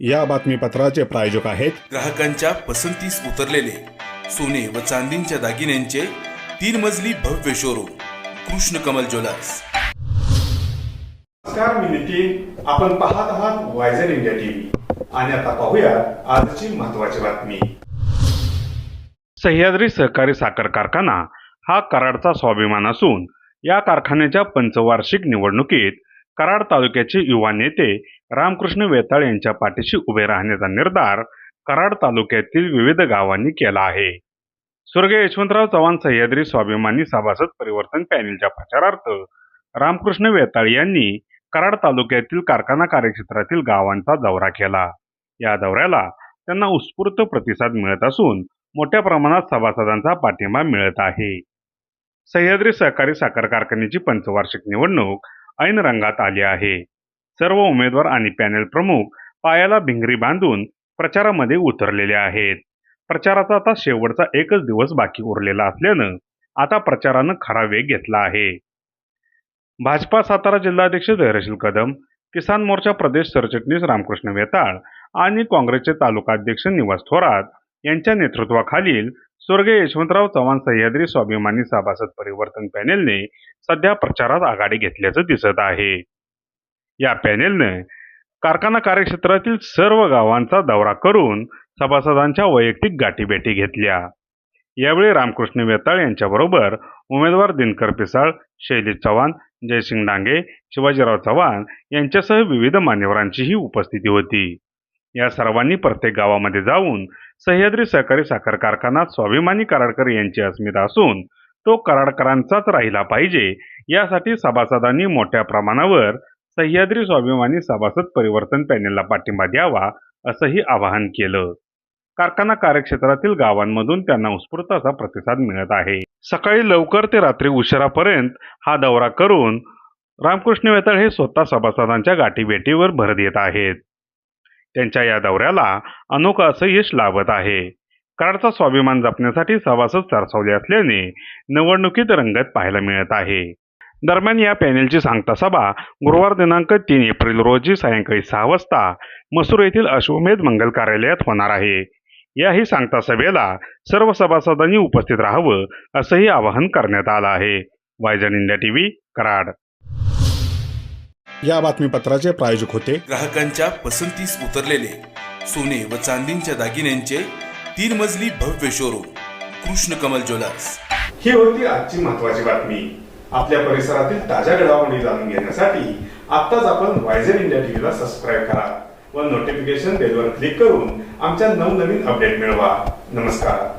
या बातमीपत्राचे प्रायोजक आहेत ग्राहकांच्या पसंतीस उतरलेले सोने व चांदींच्या दागिन्यांचे तीन मजली भव्य शोरूम कृष्ण कमल ज्वेलर्स. नमस्कार मी नितीन. आपण पाहत आहात वायझर इंडिया टीव्ही आणि आता पाहूया आजची महत्वाची बातमी. सह्याद्री सहकारी साखर कारखाना हा कराडचा स्वाभिमान असून या कारखान्याच्या पंचवार्षिक निवडणुकीत कराड तालुक्याचे युवा नेते रामकृष्ण वेताळ यांच्या पाठीशी उभे राहण्याचा निर्धार कराड तालुक्यातील विविध गावांनी केला आहे. स्वर्गीय यशवंतराव चव्हाण सह्याद्री स्वाभिमानी सभासद परिवर्तन पॅनेलच्या प्रचारार्थ रामकृष्ण वेताळ यांनी कराड तालुक्यातील कारखाना कार्यक्षेत्रातील गावांचा दौरा केला. या दौऱ्याला त्यांना उत्स्फूर्त प्रतिसाद मिळत असून मोठ्या प्रमाणात सभासदांचा पाठिंबा मिळत आहे. सह्याद्री सहकारी साखर कारखान्याची पंचवार्षिक निवडणूक ऐन रंगात आली आहे. सर्व उमेदवार आणि पॅनेल प्रमुख पायाला भिंगरी बांधून प्रचारामध्ये उतरलेले आहेत. प्रचाराचा आता शेवटचा एकच दिवस बाकी उरलेला असल्यानं आता प्रचारानं खरा वेग घेतला आहे. भाजपा सातारा जिल्हाध्यक्ष धैर्यशील कदम किसान मोर्चा प्रदेश सरचिटणीस रामकृष्ण वेताळ आणि काँग्रेसचे तालुकाध्यक्ष निवास थोरात यांच्या नेतृत्वाखालील स्वर्गीय यशवंतराव चव्हाण सह्याद्री स्वाभिमानी सभासद परिवर्तन पॅनेलने सध्या प्रचारात आघाडी घेतल्याचं दिसत आहे. या पॅनेलने कारखाना कार्यक्षेत्रातील सर्व गावांचा दौरा करून सभासदांच्या वैयक्तिक गाठीभेटी घेतल्या. यावेळी रामकृष्ण वेताळ यांच्याबरोबर उमेदवार दिनकर पिसाळ शैली चव्हाण जयसिंग डांगे शिवाजीराव चव्हाण यांच्यासह विविध मान्यवरांचीही उपस्थिती होती. या सर्वांनी प्रत्येक गावामध्ये जाऊन सह्याद्री सहकारी साखर कारखाना स्वाभिमानी कराडकर यांची अस्मिता असून तो कराडकरांचाच राहिला पाहिजे. यासाठी सभासदांनी मोठ्या प्रमाणावर सह्याद्री स्वाभिमानी सभासद परिवर्तन पॅनेलला पाठिंबा द्यावा असंही आवाहन केलं. कारखाना कार्यक्षेत्रातील गावांमधून त्यांना उत्स्फूर्त असा प्रतिसाद मिळत आहे. सकाळी लवकर ते रात्री उशिरापर्यंत हा दौरा करून रामकृष्ण वेताळ हे स्वतः सभासदांच्या गाठीभेटीवर भर देत आहेत. त्यांच्या या दौऱ्याला अनोखं असं यश लाभत आहे. कराडचा स्वाभिमान जपण्यासाठी सभासद सरसावले असल्याने निवडणुकीत रंगत पाहायला मिळत आहे. दरम्यान या पॅनेलची सांगता सभा गुरुवार दिनांक तीन एप्रिल रोजी सायंकाळी सहा वाजता मसूर येथील अश्वमेध मंगल कार्यालयात होणार आहे. याही सांगता सभेला सर्व सभासदांनी उपस्थित राहावं असंही आवाहन करण्यात आलं आहे. वायजन इंडिया टीव्ही कराड. या बातमीपत्राचे प्रायोजक होते. ग्राहकांच्या पसंतीस उतरलेले सोने व चांदींच्या दागिन्यांचे तीन मजली भव्य शोरूम कृष्ण कमल ज्वेलर्स. ही होती आजची महत्वाची बातमी. आपल्या परिसरातील ताज्या घडामोडी जाणून घेण्यासाठी आत्ताच आपण वायझर इंडिया टीव्हीला सबस्क्राईब करा व नोटिफिकेशन बेलवर क्लिक करून आमच्या नवनवीन अपडेट मिळवा. नमस्कार.